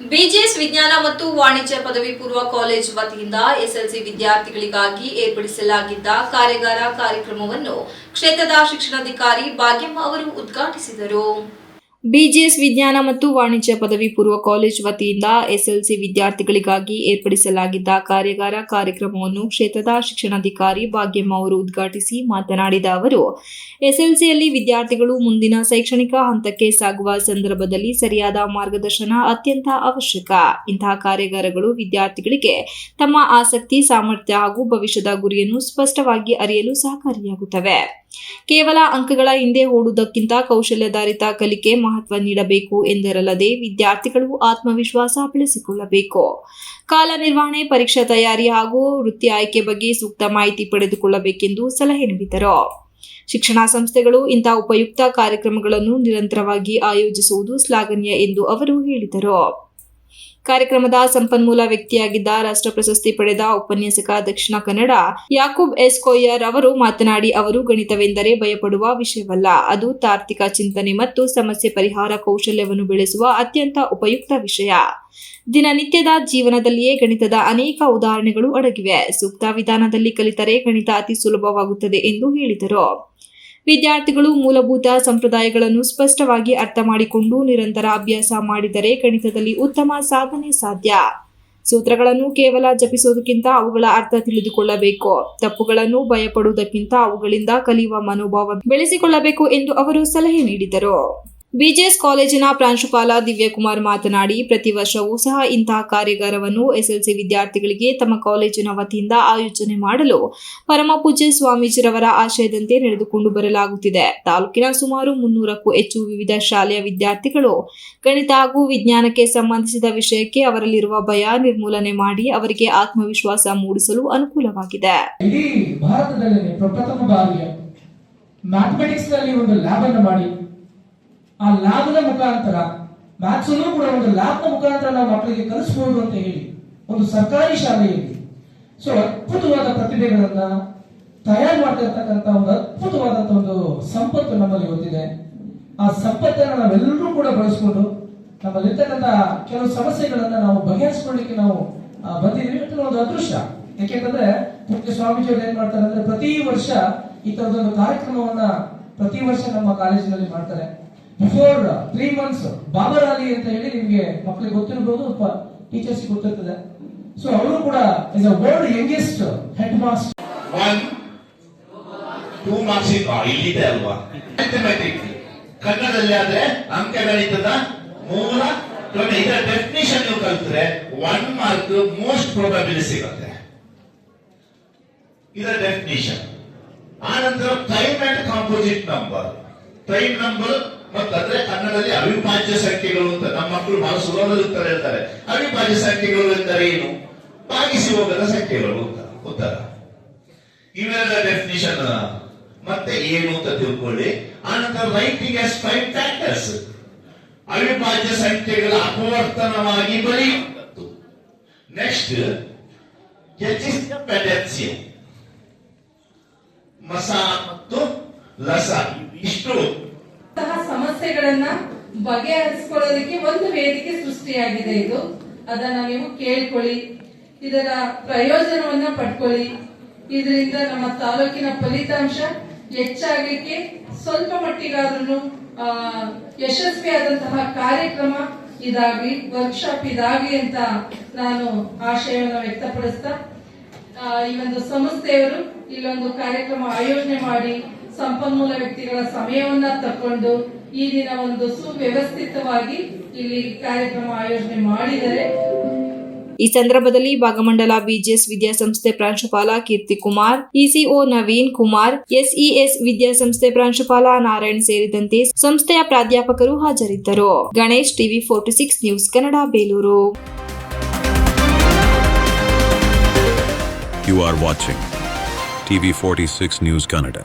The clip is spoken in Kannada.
ಬಿಜಿಎಸ್ ವಿಜ್ಞಾನ ಮತ್ತು ವಾಣಿಜ್ಯ ಪದವಿ ಪೂರ್ವ ಕಾಲೇಜ್ ವತಿಯಿಂದ ಎಸ್ಎಲ್ಸಿ ವಿದ್ಯಾರ್ಥಿಗಳಿಗಾಗಿ ಏರ್ಪಡಿಸಲಾಗಿದ್ದ ಕಾರ್ಯಾಗಾರ ಕಾರ್ಯಕ್ರಮವನ್ನು ಕ್ಷೇತ್ರದ ಶಿಕ್ಷಣಾಧಿಕಾರಿ ಭಾಗ್ಯಮ್ಮ ಅವರು ಉದ್ಘಾಟಿಸಿದರು. ಬಿಜಿಎಸ್ ವಿಜ್ಞಾನ ಮತ್ತು ವಾಣಿಜ್ಯ ಪದವಿ ಪೂರ್ವ ಕಾಲೇಜ್ ವತಿಯಿಂದ ಎಸ್ಎಲ್ಸಿ ವಿದ್ಯಾರ್ಥಿಗಳಿಗಾಗಿ ಏರ್ಪಡಿಸಲಾಗಿದ್ದ ಕಾರ್ಯಾಗಾರ ಕಾರ್ಯಕ್ರಮವನ್ನು ಕ್ಷೇತ್ರದ ಶಿಕ್ಷಣಾಧಿಕಾರಿ ಭಾಗ್ಯಮ್ಮ ಅವರು ಉದ್ಘಾಟಿಸಿ ಮಾತನಾಡಿದ ಅವರು, ಎಸ್ಎಲ್ಸಿಯಲ್ಲಿ ವಿದ್ಯಾರ್ಥಿಗಳು ಮುಂದಿನ ಶೈಕ್ಷಣಿಕ ಹಂತಕ್ಕೆ ಸಾಗುವ ಸಂದರ್ಭದಲ್ಲಿ ಸರಿಯಾದ ಮಾರ್ಗದರ್ಶನ ಅತ್ಯಂತ ಅವಶ್ಯಕ. ಇಂತಹ ಕಾರ್ಯಾಗಾರಗಳು ವಿದ್ಯಾರ್ಥಿಗಳಿಗೆ ತಮ್ಮ ಆಸಕ್ತಿ, ಸಾಮರ್ಥ್ಯ ಹಾಗೂ ಭವಿಷ್ಯದ ಗುರಿಯನ್ನು ಸ್ಪಷ್ಟವಾಗಿ ಅರಿಯಲು ಸಹಕಾರಿಯಾಗುತ್ತವೆ. ಕೇವಲ ಅಂಕಗಳ ಹಿಂದೆ ಓಡುವುದಕ್ಕಿಂತ ಕೌಶಲ್ಯಾಧಾರಿತ ಕಲಿಕೆ ಮಹತ್ವ ನೀಡಬೇಕು ಎಂದರಲ್ಲದೆ ವಿದ್ಯಾರ್ಥಿಗಳು ಆತ್ಮವಿಶ್ವಾಸ ಬೆಳೆಸಿಕೊಳ್ಳಬೇಕು. ಕಾಲ ನಿರ್ವಹಣೆ, ಪರೀಕ್ಷಾ ತಯಾರಿ ಹಾಗೂ ವೃತ್ತಿ ಆಯ್ಕೆ ಬಗ್ಗೆ ಸೂಕ್ತ ಮಾಹಿತಿ ಪಡೆದುಕೊಳ್ಳಬೇಕೆಂದು ಸಲಹೆ ನೀಡಿದರು. ಶಿಕ್ಷಣ ಸಂಸ್ಥೆಗಳು ಇಂತಹ ಉಪಯುಕ್ತ ಕಾರ್ಯಕ್ರಮಗಳನ್ನು ನಿರಂತರವಾಗಿ ಆಯೋಜಿಸುವುದು ಶ್ಲಾಘನೀಯ ಎಂದು ಅವರು ಹೇಳಿದರು. ಕಾರ್ಯಕ್ರಮದ ಸಂಪನ್ಮೂಲ ವ್ಯಕ್ತಿಯಾಗಿದ್ದ ರಾಷ್ಟ್ರ ಪ್ರಶಸ್ತಿ ಪಡೆದ ಉಪನ್ಯಾಸಕ ದಕ್ಷಿಣ ಕನ್ನಡ ಯಾಕೂಬ್ ಎಸ್ ಕೊಯ್ಯರ್ ಅವರು ಮಾತನಾಡಿ, ಅವರು ಗಣಿತವೆಂದರೆ ಭಯಪಡುವ ವಿಷಯವಲ್ಲ. ಅದು ತಾರ್ಕಿಕ ಚಿಂತನೆ ಮತ್ತು ಸಮಸ್ಯೆ ಪರಿಹಾರ ಕೌಶಲ್ಯವನ್ನು ಬೆಳೆಸುವ ಅತ್ಯಂತ ಉಪಯುಕ್ತ ವಿಷಯ. ದಿನನಿತ್ಯದ ಜೀವನದಲ್ಲಿಯೇ ಗಣಿತದ ಅನೇಕ ಉದಾಹರಣೆಗಳು ಅಡಗಿವೆ. ಸೂಕ್ತ ವಿಧಾನದಲ್ಲಿ ಕಲಿತರೆ ಗಣಿತ ಅತಿ ಸುಲಭವಾಗುತ್ತದೆ ಎಂದು ಹೇಳಿದರು. ವಿದ್ಯಾರ್ಥಿಗಳು ಮೂಲಭೂತ ಸಂಪ್ರದಾಯಗಳನ್ನು ಸ್ಪಷ್ಟವಾಗಿ ಅರ್ಥ ಮಾಡಿಕೊಂಡು ನಿರಂತರ ಅಭ್ಯಾಸ ಮಾಡಿದರೆ ಗಣಿತದಲ್ಲಿ ಉತ್ತಮ ಸಾಧನೆ ಸಾಧ್ಯ. ಸೂತ್ರಗಳನ್ನು ಕೇವಲ ಜಪಿಸುವುದಕ್ಕಿಂತ ಅವುಗಳ ಅರ್ಥ ತಿಳಿದುಕೊಳ್ಳಬೇಕು. ತಪ್ಪುಗಳನ್ನು ಭಯಪಡುವುದಕ್ಕಿಂತ ಅವುಗಳಿಂದ ಕಲಿಯುವ ಮನೋಭಾವ ಬೆಳೆಸಿಕೊಳ್ಳಬೇಕು ಎಂದು ಅವರು ಸಲಹೆ ನೀಡಿದರು. ಬಿಜೆಎಸ್ ಕಾಲೇಜಿನ ಪ್ರಾಂಶುಪಾಲ ದಿವ್ಯಕುಮಾರ್ ಮಾತನಾಡಿ, ಪ್ರತಿ ವರ್ಷವೂ ಸಹ ಇಂತಹ ಕಾರ್ಯಾಗಾರವನ್ನು ಎಸ್ಎಲ್ಸಿ ವಿದ್ಯಾರ್ಥಿಗಳಿಗೆ ತಮ್ಮ ಕಾಲೇಜಿನ ವತಿಯಿಂದ ಆಯೋಜನೆ ಮಾಡಲು ಪರಮಪೂಜ್ಯ ಸ್ವಾಮೀಜಿರವರ ಆಶಯದಂತೆ ನಡೆದುಕೊಂಡು ಬರಲಾಗುತ್ತಿದೆ. ತಾಲೂಕಿನ ಸುಮಾರು ಮುನ್ನೂರಕ್ಕೂ ಹೆಚ್ಚು ವಿವಿಧ ಶಾಲೆಯ ವಿದ್ಯಾರ್ಥಿಗಳು ಗಣಿತ ಹಾಗೂ ವಿಜ್ಞಾನಕ್ಕೆ ಸಂಬಂಧಿಸಿದ ವಿಷಯಕ್ಕೆ ಅವರಲ್ಲಿರುವ ಭಯ ನಿರ್ಮೂಲನೆ ಮಾಡಿ ಅವರಿಗೆ ಆತ್ಮವಿಶ್ವಾಸ ಮೂಡಿಸಲು ಅನುಕೂಲವಾಗಿದೆ. ಮ್ಯಾಥಮೆಟಿಕ್ಸ್ನಲ್ಲಿ ಒಂದು ಲ್ಯಾಬ್ ಅನ್ನು ಮಾಡಿ. ಆ ಲ್ಯಾಬ್ನ ಮುಖಾಂತರ ಮ್ಯಾಥ್ಸ್ ಕೂಡ ಒಂದು ಲ್ಯಾಬ್ನ ಮುಖಾಂತರ ನಾವು ಮಕ್ಕಳಿಗೆ ಕಲಿಸಬಹುದು ಅಂತ ಹೇಳಿ, ಒಂದು ಸರ್ಕಾರಿ ಶಾಲೆಯಲ್ಲಿ. ಸೊ ಅದ್ಭುತವಾದ ಪ್ರತಿಭೆಗಳನ್ನ ತಯಾರು ಮಾಡ್ತಿರ್ತಕ್ಕಂಥ ಒಂದು ಅದ್ಭುತವಾದಂತ ಒಂದು ಸಂಪತ್ತು ನಮ್ಮಲ್ಲಿ ಗೊತ್ತಿದೆ ಆ ಸಂಪತ್ತನ್ನು ನಾವೆಲ್ಲರೂ ಕೂಡ ಬಳಸ್ಕೊಂಡು, ನಮ್ಮಲ್ಲಿರ್ತಕ್ಕಂಥ ಕೆಲವು ಸಮಸ್ಯೆಗಳನ್ನ ನಾವು ಬಗೆಹರಿಸಿಕೊಳ್ಳಿಕ್ಕೆ ನಾವು ಬಂದಿದ್ದೀವಿ ಅಂತ ಒಂದು ಅದೃಷ್ಟ. ಯಾಕೆಂತಂದ್ರೆ ಪೂಜ್ಯ ಸ್ವಾಮೀಜಿಯವರು ಏನ್ ಮಾಡ್ತಾರೆ ಅಂದ್ರೆ ಪ್ರತಿ ವರ್ಷ ಈ ತರದೊಂದು ಕಾರ್ಯಕ್ರಮವನ್ನ ಪ್ರತಿ ವರ್ಷ ನಮ್ಮ ಕಾಲೇಜಿನಲ್ಲಿ ಮಾಡ್ತಾರೆ. Before three months Babar Ali ಅಂತ ಹೇಳಿ ನಿಮಗೆ ಮಕ್ಕಳಿಗೆ ಗೊತ್ತಿರಬಹುದು ಟೀಚರ್ಸ್ ಗೊತ್ತಿರ್ತದೆ. ಸೊ ಅವರು ಕೂಡ is a world youngest head master one two marks ಇಲ್ಲಿದೆ ಅಲ್ವಾ? ಮ್ಯಾಥಮೆಟಿಕ್ ಕನ್ನಡದಲ್ಲಿ ಆದ್ರೆ ಅಂಕಗಣಿತದ ಮೂಲ ಕ್ರಮ. ಇದರ ಡೆಫಿನಿಷನ್ ನೀವು ಕಲಿತರೆ ಒನ್ ಮಾರ್ಕ್ ಮೋಸ್ಟ್ ಪ್ರೊಬಬಿಲಿ ಸಿಗುತ್ತೆ. ಇದರ ಡೆಫಿನಿಷನ್ ಆನಂತರ prime and composite number prime number ಮತ್ತಂದ್ರೆ ಕನ್ನಡದಲ್ಲಿ ಅವಿಭಾಜ್ಯ ಸಂಖ್ಯೆಗಳು ಅಂತ ನಮ್ಮ ಮಕ್ಕಳು ಬಹಳ ಸುಲಭದ ಉತ್ತರ ಹೇಳ್ತಾರೆ. ಅವಿಭಾಜ್ಯ ಸಂಖ್ಯೆಗಳು ಎಂದರೆ ಏನು? ಭಾಗಿಸಿ ಹೋಗದ ಸಂಖ್ಯೆಗಳು ಅಂತ. ಉತ್ತರ. ಇವೆಲ್ಲ ಡೆಫಿನಿಷನ್ ಮತ್ತೆ ಏನು ಅಂತ ತಿಳ್ಕೊಳ್ಳಿ. ಆನಂತರ ರೈಟಿಂಗ್ ಆಸ್ ಫೈವ್ ಫ್ಯಾಕ್ಟರ್ಸ್ ಅವಿಭಾಜ್ಯ ಸಂಖ್ಯೆಗಳ ಅಪವರ್ತನವಾಗಿ ಬರೆಯುವಂಥದ್ದು ನೆಕ್ಸ್ಟ್ ಪೆಡೆನ್ಸಿ ಮಸ ಮತ್ತು ಲಸ. ಬಗೆಹರಿಸಿಕೊಳ್ಳೋದಕ್ಕೆ ಒಂದು ವೇದಿಕೆ ಸೃಷ್ಟಿಯಾಗಿದೆ ಇದು. ಅದನ್ನ ನೀವು ಕೇಳ್ಕೊಳ್ಳಿ. ಇದರ ಪ್ರಯೋಜನವನ್ನ ಪಡ್ಕೊಳ್ಳಿ. ಇದರಿಂದ ನಮ್ಮ ತಾಲೂಕಿನ ಫಲಿತಾಂಶ ಹೆಚ್ಚಾಗಲಿಕ್ಕೆ ಸ್ವಲ್ಪ ಮಟ್ಟಿಗಾದ್ರೂ ಯಶಸ್ವಿಯಾದಂತಹ ಕಾರ್ಯಕ್ರಮ ಇದಾಗ್ಲಿ ವರ್ಕ್ಶಾಪ್ ಇದಾಗ್ಲಿ ಅಂತ ನಾನು ಆಶಯವನ್ನು ವ್ಯಕ್ತಪಡಿಸ್ತಾ ಈ ಒಂದು ಸಂಸ್ಥೆಯವರು ಇಲ್ಲೊಂದು ಕಾರ್ಯಕ್ರಮ ಆಯೋಜನೆ ಮಾಡಿ, ಸಂಪನ್ಮೂಲ ವ್ಯಕ್ತಿಗಳ ಸಮಯವನ್ನ ತಕೊಂಡು ಈ ದಿನ ಒಂದು ಸುವ್ಯವಸ್ಥಿತವಾಗಿ ಇಲ್ಲಿ ಕಾರ್ಯಕ್ರಮ ಆಯೋಜನೆ ಮಾಡಿದರೆ ಈ ಸಂದರ್ಭದಲ್ಲಿ ಭಾಗಮಂಡಲ ಬಿಜಿಎಸ್ ವಿದ್ಯಾಸಂಸ್ಥೆ ಪ್ರಾಂಶುಪಾಲ ಕೀರ್ತಿ ಕುಮಾರ್ ಇಸಿಒ ನವೀನ್ ಕುಮಾರ್ ಎಸ್ಇಎಸ್ ವಿದ್ಯಾಸಂಸ್ಥೆ ಪ್ರಾಂಶುಪಾಲ ನಾರಾಯಣ್ ಸೇರಿದಂತೆ ಸಂಸ್ಥೆಯ ಪ್ರಾಧ್ಯಾಪಕರು ಹಾಜರಿದ್ದರು Ganesh TV forty six news Kannada Belur You are watching TV46 News Canada.